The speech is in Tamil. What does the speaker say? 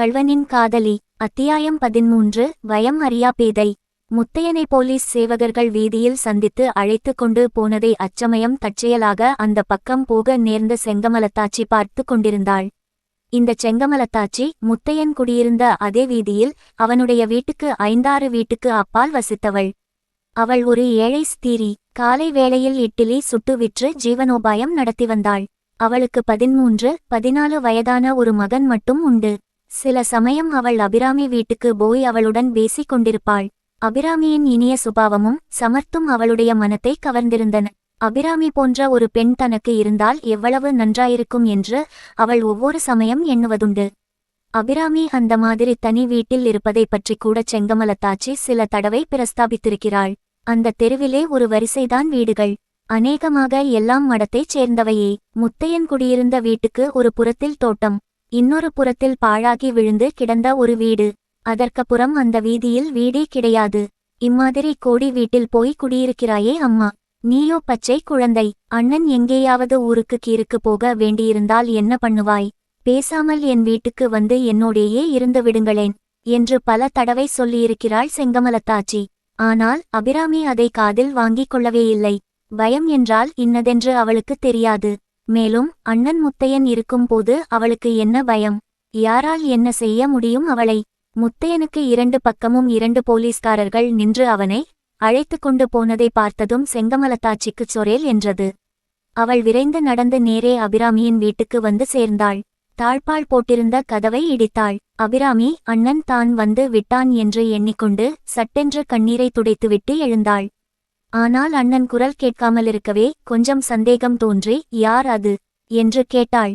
கள்வனின் காதலி அத்தியாயம் பதிமூன்று வயம் அறியா பேதை முத்தையனை போலீஸ் சேவகர்கள் வீதியில் சந்தித்து அழைத்து கொண்டு போனதை அச்சமயம் தற்செயலாக அந்த பக்கம் போக நேர்ந்த செங்கமலத்தாச்சி பார்த்து கொண்டிருந்தாள். இந்த செங்கமலத்தாச்சி முத்தையன் குடியிருந்த அதே வீதியில் அவனுடைய வீட்டுக்கு ஐந்தாறு வீட்டுக்கு அப்பால் வசித்தவள். அவள் ஒரு ஏழை ஸ்திரீ காலை வேளையில் இட்டிலி சுட்டு விற்று ஜீவனோபாயம் நடத்தி வந்தாள். அவளுக்கு பதிமூன்று பதினாலு வயதான ஒரு மகன் மட்டும் உண்டு. சில சமயம் அவள் அபிராமி வீட்டுக்கு போய் அவளுடன் பேசிக் கொண்டிருப்பாள் அபிராமியின் இனிய சுபாவமும் சமர்த்தும் அவளுடைய மனத்தை கவர்ந்திருந்தன. அபிராமி போன்ற ஒரு பெண் தனக்கு இருந்தால் எவ்வளவு நன்றாயிருக்கும் என்று அவள் ஒவ்வொரு சமயம் எண்ணுவதுண்டு. அபிராமி அந்த மாதிரி தனி வீட்டில் இருப்பதைப் பற்றி கூட செங்கமலத்தாச்சி சில தடவை பிரஸ்தாபித்திருக்கிறாள். அந்த தெருவிலே ஒரு வரிசைதான் வீடுகள். அநேகமாக எல்லாம் மடத்தைச் சேர்ந்தவையே. முத்தையன் குடியிருந்த வீட்டுக்கு ஒரு புறத்தில் தோட்டம். இன்னொரு புறத்தில் பாழாகி விழுந்து கிடந்த ஒரு வீடு. அதற்கப்புறம் அந்த வீதியில் வீடே கிடையாது. இம்மாதிரி கோடி வீட்டில் போய் குடியிருக்கிறாயே அம்மா. நீயோ பச்சை குழந்தை. அண்ணன் எங்கேயாவது ஊருக்கு கீருக்கு போக வேண்டியிருந்தால் என்ன பண்ணுவாய்? பேசாமல் என் வீட்டுக்கு வந்து என்னோடேயே இருந்து விடுங்களேன். என்று பல தடவை சொல்லியிருக்கிறாள் செங்கமலத்தாச்சி. ஆனால் அபிராமி அதை காதில் வாங்கிக் கொள்ளவே இல்லை. பயம் என்றால் இன்னதென்று அவளுக்கு தெரியாது. மேலும் அண்ணன் முத்தையன் இருக்கும்போது அவளுக்கு என்ன பயம்? யாரால் என்ன செய்ய முடியும் அவளை? முத்தையனுக்கு இரண்டு பக்கமும் இரண்டு போலீஸ்காரர்கள் நின்று அவனை அழைத்து கொண்டு போனதை பார்த்ததும் செங்கமலத்தாச்சிக்குச் சொரேல் என்றது. அவள் விரைந்து நடந்து நேரே அபிராமியின் வீட்டுக்கு வந்து சேர்ந்தாள். தாழ்பால் போட்டிருந்த கதவை இடித்தாள். அபிராமி அண்ணன் தான் வந்து விட்டான் என்று எண்ணிக்கொண்டு சட்டென்று கண்ணீரை துடைத்துவிட்டு எழுந்தாள். ஆனால் அண்ணன் குரல் கேட்காமலிருக்கவே கொஞ்சம் சந்தேகம் தோன்றி யார் அது? என்று கேட்டாள்.